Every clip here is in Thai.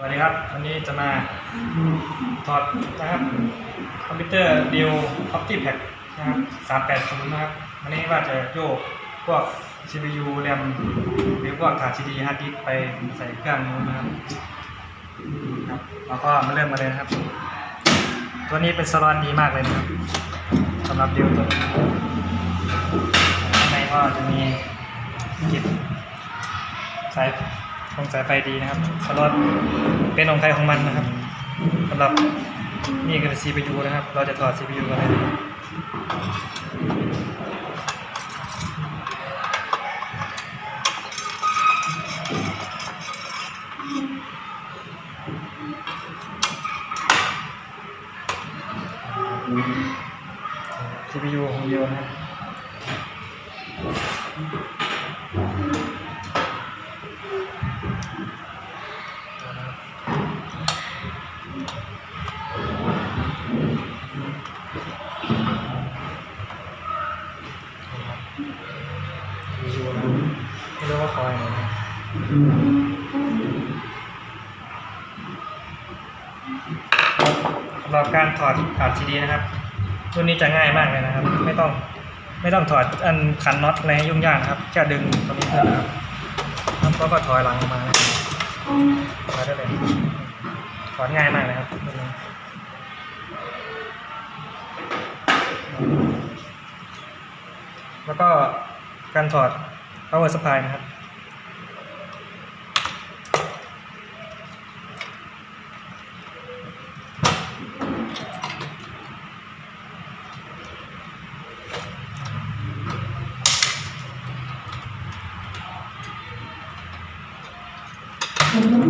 สวัสดีครับ วันนี้จะมาถอดนะครับคอมพิวเตอร์ Dell OptiPack นะครับ380นนะครับ วันนี้ว่าจะโยกพวก CPU RAM หรือพวกขาด CD hard disk ไปใส่เครื่องนู้นนะครับครับเราก็มาเริ่มมาเลยนะครับ ตัวนี้เป็นสลอนดีมากเลยนะครับสำหรับ Dell ตัวนี้ข้างในก็จะมีกิบสาย ตรงสายไฟดีนะครับสล็อตเป็นของใครของมันนะครับสำหรับนี่คือ CPU นะครับ เราจะถอด CPU กันเลยนะครับ CPU ของเดียวนะครับ วิวนะ ไม่รู้ว่าคอยไหนะสำหรับการถอดขาดซีดีนะครับรุ่นนี้จะง่ายมากเลยนะครับ ไม่ต้องไม่ต้องถอดอันขันน็อตอะไรให้ยุ่งยากครับแค่ดึงตรงนี้เพื่อนนะครับแล้วก็ถอยหลังออกมาถอยได้เลยถอดง่ายมากเลยครับ แล้วก็การถอด power supply นะครับ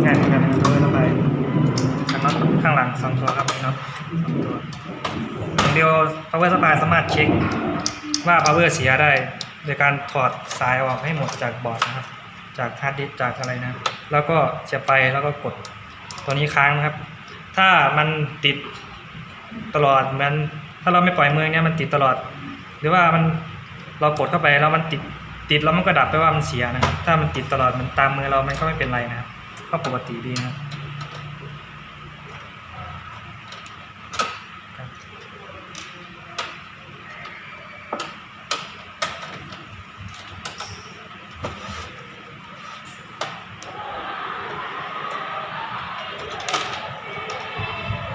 ง่ายเหมือนกันนะครับ power supply ขั น็อตข้างหลังสองตัวครับมีน็อตสองตัวอย่างเดียว power supply สามารถเช็คว่า power เสียได้โดยการถอดสายออกให้หมดจากบอร์ดนะครับ จากฮาร์ดดิสก์จากอะไรนะ แล้วก็เสียบไปแล้วก็กดตัวนี้ค้างนะครับ ถ้ามันติดตลอดมันถ้าเราไม่ปล่อยมือเนี่ยมันติดตลอด หรือว่ามันเรากดเข้าไปแล้วมันติดติดแล้วมันก็ดับไปว่ามันเสียนะครับถ้ามันติดตลอดมันตามมือเรามันก็ไม่เป็นไรนะครับก็ปกติดีนะครับ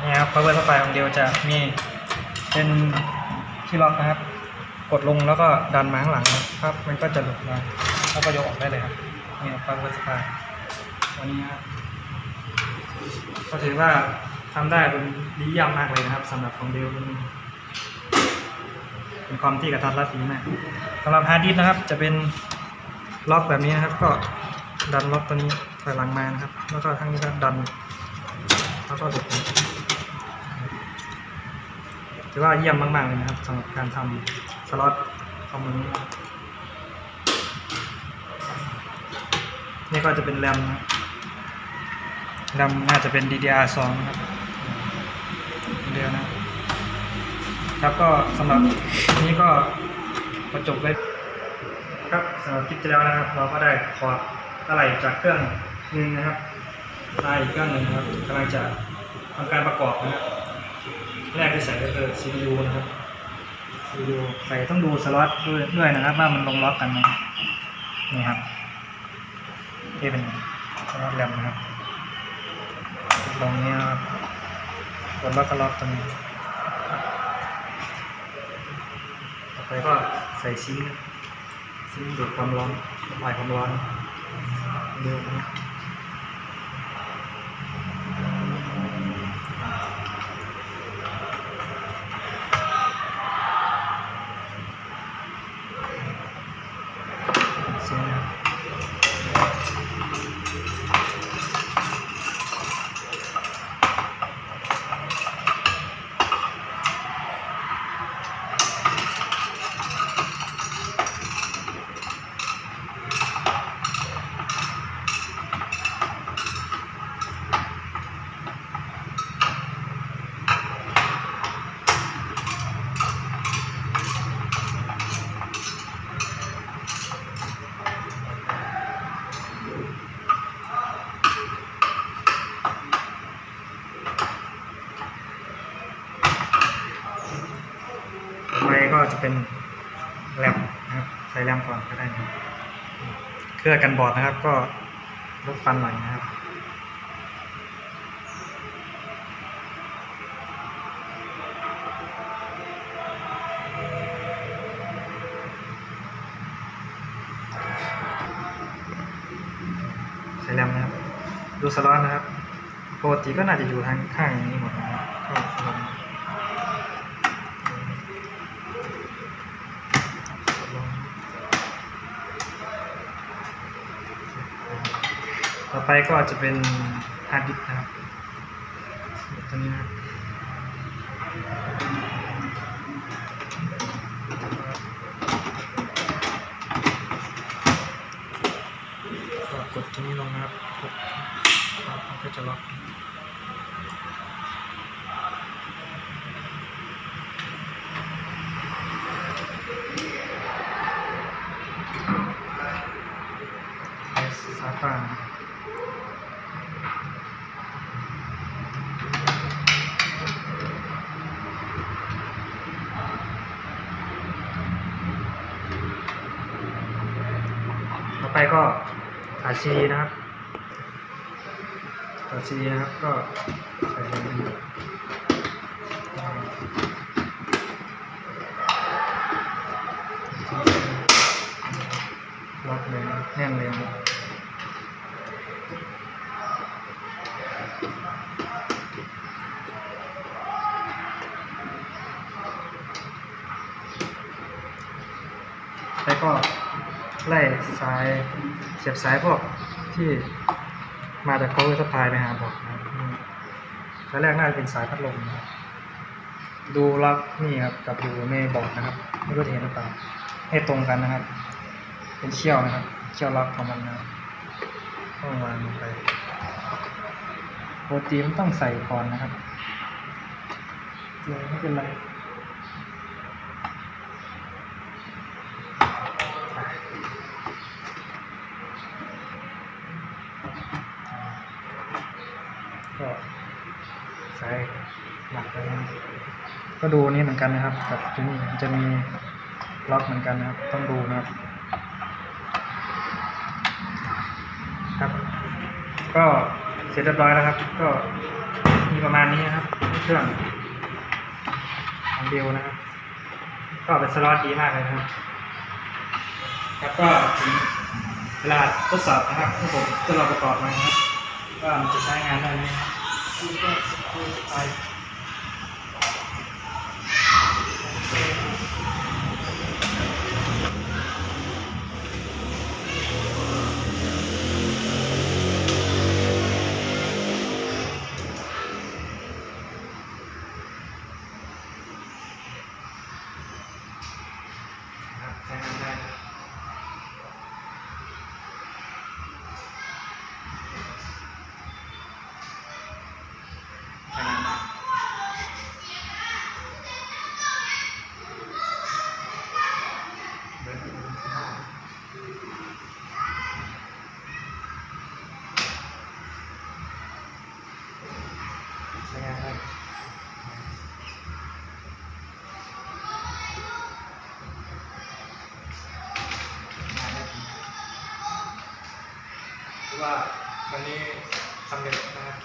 นี่ครับ power supply ของเดียว จะมีเป็นที่ล็อกนะครับ กดลงแล้วก็ดันมาข้างหลังนะครับมันก็จะหลุดมาแล้วก็ยกออกได้เลยครับนี่ครับ power supply ตัวนี้ครับก็ถือว่าทำได้เป็นดีเยี่ยมมากเลยนะครับสำหรับของเดียวเป็นความที่กระทัดรัดดีมากสำหรับฮาร์ดดิสก์นะครับ จะเป็นล็อกแบบนี้นะครับ ก็ดันล็อกตัวนี้ถอยหลังมานะครับ แล้วก็ทั้งนี้ก็ดัน แล้วก็หลุด ถือว่าเยี่ยมมากๆเลยนะครับสำหรับการทำสล็อตคอมนี้นะครับนี่ก็จะเป็นแรมนะแรมน่าจะเป็น DDR2 นะครับเดียวนะครับก็สำหรับนี้ก็ประจบไว้ครับสำหรับคลิปที่แล้วนะครับ เราก็ได้ถออะไรจากเครื่องหนึ่งนะครับได้อีกเครื่องหนึ่งนะครับกำลังจะทำการประกอบนะครับ แรกที่ใส่ก็คือ CPU นะครับ CPU ใส่ต้องดูสล็อตด้วยด้วยนะครับว่ามันลงล็อกกันไหมนี่ครับที่เป็นสล็อตแรมนะครับตรงนี้นครับกดล็อกก็ล็อกตรงนี้ต่อไปก็ใส่ซิงค์ซิงค์ดูดความร้อนระบายความร้อนเร็วนะ แรมนะครับใส่แรมก่อนก็ได้นะครับเครื่องกันบอดนะครับ ก็ลดฟันหน่อยนะครับใช้แรมนะครับ ดูสล็อตนะครับปกติก็น่าจะอยู่ทางข้างอย่างนี้หมดนะครับก็ลองลอง ต่อไปก็จะเป็นฮาร์ดดิสก์นะครับตัวนี้นะก็กดตัวนี้ลงนะครับมันก็จะล็อกใช้สายฟ้า นะครัก็สายซีนะครับสายซีนะครับก็ใส่ลงไปล็อกเลยนะแน่นเลยนะแล้วก็ ไล่สายเสียบสายพวกที่มาจาก power supply ไปหาบอร์ดนะครับตอนแรกน่าจะเป็นสายพัดลมนะครับดูล็อกนี่ครับกับอยู่ในบอร์ดนะครับไม่รู้เห็นหรือเปล่าให้ตรงกันนะครับ เป็นเชี่ยวนะครับเชี่ยวล็อกของมันนะครับต้องวางลงไปโปกติมันต้องใส่ก่อนนะครับเดี๋ยไม่เป็นไร ก็สายหลักแล้วนะก็ดูนี่เหมือนกันนะครับกับที่นี่จะมีล็อกเหมือนกันนะครับ ต้องดูนะครับ ครับ ก็เสร็จเรียบร้อยแล้วครับ ก็มีประมาณนี้นะครับเครื่องของเดียวนะครับ ก็เป็นสล็อตดีมากเลยนะครับครับก็ถึงเวลาทดสอบนะครับที่ผมทดลองประกอบมานะครับ ว่ามันจะใช้งานได้ไหม ว่าวันนี้สำเร็จนะครับ